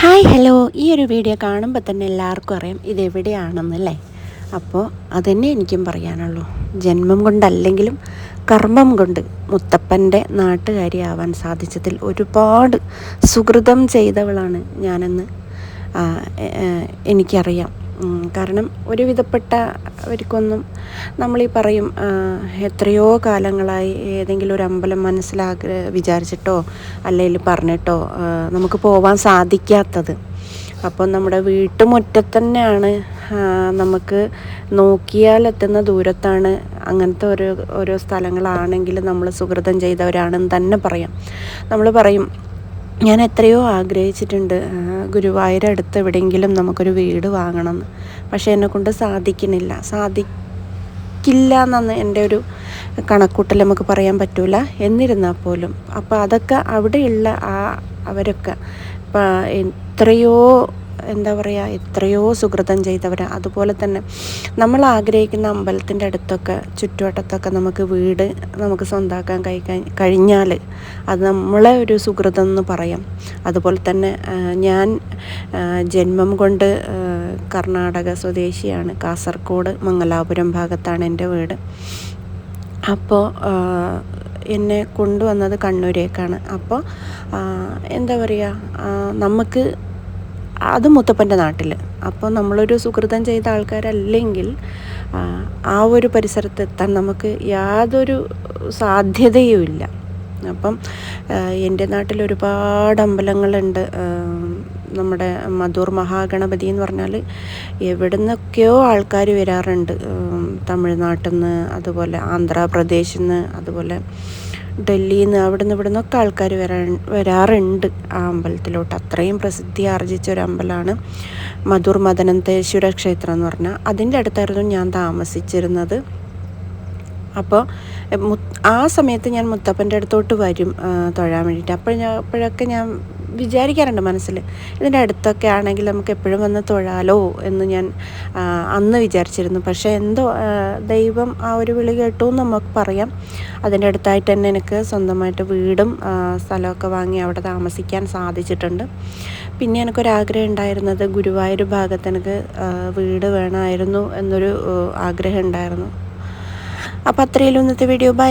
Hi hello ഈ ഒരു video കാണുമ്പോൾ തന്നെ എല്ലാവർക്കും അറിയാം ഇതെവിടെയാണെന്നല്ലേ അപ്പോൾ അതന്നെ എനിക്കും പറയാനുള്ളൂ. ജന്മം കൊണ്ടല്ലെങ്കിലും കർമ്മം കൊണ്ട് മുത്തപ്പന്റെ നാട്ടുകാരിയാവാൻ സാധിച്ചതിൽ ഒരുപാട് സുഹൃതം ചെയ്തവളാണ് ഞാനെന്ന് എനിക്കറിയാം. കാരണം ഒരുവിധപ്പെട്ടവർക്കൊന്നും നമ്മളീ പറയും എത്രയോ കാലങ്ങളായി ഏതെങ്കിലും ഒരു അമ്പലം മനസ്സിലാക വിചാരിച്ചിട്ടോ അല്ലെങ്കിൽ പറഞ്ഞിട്ടോ നമുക്ക് പോവാൻ സാധിക്കാത്തത്. അപ്പം നമ്മുടെ വീട്ടുമുറ്റത്തന്നെയാണ് നമുക്ക് നോക്കിയാൽ എത്തുന്ന ദൂരത്താണ് അങ്ങനത്തെ ഓരോ ഓരോ സ്ഥലങ്ങളാണെങ്കിൽ നമ്മൾ സുഹൃതം ചെയ്തവരാണെന്ന് തന്നെ പറയാം. നമ്മൾ പറയും ഞാൻ എത്രയോ ആഗ്രഹിച്ചിട്ടുണ്ട് ഗുരുവായൂർ അടുത്ത് എവിടെയെങ്കിലും നമുക്കൊരു വീട് വാങ്ങണമെന്ന് പക്ഷേ എന്നെക്കൊണ്ട് സാധിക്കുന്നില്ല. സാധിക്കില്ല എന്നാണ് എന്റെ ഒരു കണക്കൂട്ടൽ നമുക്ക് പറയാൻ പറ്റൂല. എന്നിരുന്നാൽ പോലും. അപ്പോൾ അതൊക്കെ അവിടെയുള്ള ആ അവരൊക്കെ എത്രയോ എന്താ പറയുക എത്രയോ സുഹൃതം ചെയ്തവർ അതുപോലെ തന്നെ നമ്മൾ ആഗ്രഹിക്കുന്ന അമ്പലത്തിന്റെ അടുത്തൊക്കെ ചുറ്റുവട്ടത്തൊക്കെ നമുക്ക് വീട് നമുക്ക് സ്വന്തമാക്കാൻ കഴി കഴിഞ്ഞാൽ അത് നമ്മളെ ഒരു സുഹൃതം എന്ന് പറയാം. അതുപോലെ തന്നെ ഞാൻ ജന്മം കൊണ്ട് കർണാടക സ്വദേശിയാണ്. കാസർഗോഡ് മംഗലാപുരം ഭാഗത്താണ് എന്റെ വീട്. അപ്പോൾ എന്നെ കൊണ്ടുവന്നത് കണ്ണൂരേക്കാണ്. അപ്പോൾ എന്താ പറയുക നമുക്ക് അത് മുത്തപ്പന്റെ നാട്ടിൽ അപ്പോൾ നമ്മളൊരു സുഹൃതം ചെയ്ത ആൾക്കാരല്ലെങ്കിൽ ആ, ഒരു പരിസരത്ത് എത്താൻ നമുക്ക് യാതൊരു സാധ്യതയുമില്ല. അപ്പം എന്റെ നാട്ടിൽ ഒരുപാട് അമ്പലങ്ങളുണ്ട്. നമ്മുടെ മധൂർ മഹാഗണപതി എന്ന് പറഞ്ഞാൽ എവിടെ നിന്നൊക്കെയോ ആൾക്കാർ വരാറുണ്ട്. തമിഴ്നാട്ടിൽ നിന്ന് അതുപോലെ ആന്ധ്രാപ്രദേശിൽ നിന്ന് അതുപോലെ ഡൽഹിയിൽ നിന്ന് അവിടെ നിന്ന് ഇവിടെ നിന്നൊക്കെ ആൾക്കാർ വരാൻ വരാറുണ്ട്. ആ അമ്പലത്തിലോട്ട്. അത്രയും പ്രസിദ്ധി ആർജിച്ച ഒരു അമ്പലമാണ് മധുർ മദനന്തേശ്വര ക്ഷേത്രം എന്ന് പറഞ്ഞാൽ അതിന്റെ അടുത്തായിരുന്നു ഞാൻ താമസിച്ചിരുന്നത്. അപ്പോൾ ആ സമയത്ത് ഞാൻ മുത്തപ്പന്റെ അടുത്തോട്ട് വരും തൊഴാൻ വേണ്ടിയിട്ട്. അപ്പോൾ ഞാൻ അപ്പോഴൊക്കെ ഞാൻ വിചാരിക്കാറുണ്ട് മനസ്സിൽ. ഇതിന്റെ അടുത്തൊക്കെ ആണെങ്കിൽ നമുക്ക് എപ്പോഴും വന്ന് തൊഴാലോ എന്ന് ഞാൻ അന്ന് വിചാരിച്ചിരുന്നു. പക്ഷേ എന്തോ ദൈവം ആ ഒരു വിളി കേട്ടു എന്ന് നമുക്ക് പറയാം. അതിന്റെ അടുത്തായിട്ട് തന്നെ എനിക്ക് സ്വന്തമായിട്ട് വീടും സ്ഥലമൊക്കെ വാങ്ങി അവിടെ താമസിക്കാൻ സാധിച്ചിട്ടുണ്ട്. പിന്നെ എനിക്കൊരാഗ്രഹം ഉണ്ടായിരുന്നത് ഗുരുവായൂർ ഭാഗത്ത് എനിക്ക് വീട് വേണമായിരുന്നു എന്നൊരു ആഗ്രഹം ഉണ്ടായിരുന്നു. അപ്പോൾ അത്രയും ഇന്നത്തെ വീഡിയോ. ബൈ